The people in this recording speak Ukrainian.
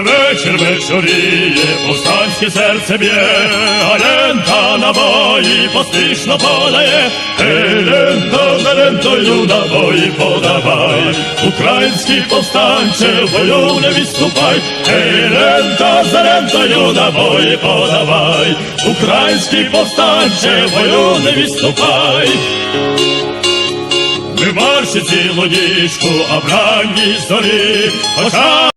Вечір вечоріє, повстанське серце б'є, а лента на бої поспішно подає, Ей, лента за лентою на бої подавай, український повстанче, в бою не відступай, Ей, лента за лентою на бої подавай, український повстанче, в бою не відступай. Ми марші цілу діжку, а в ранній зорі,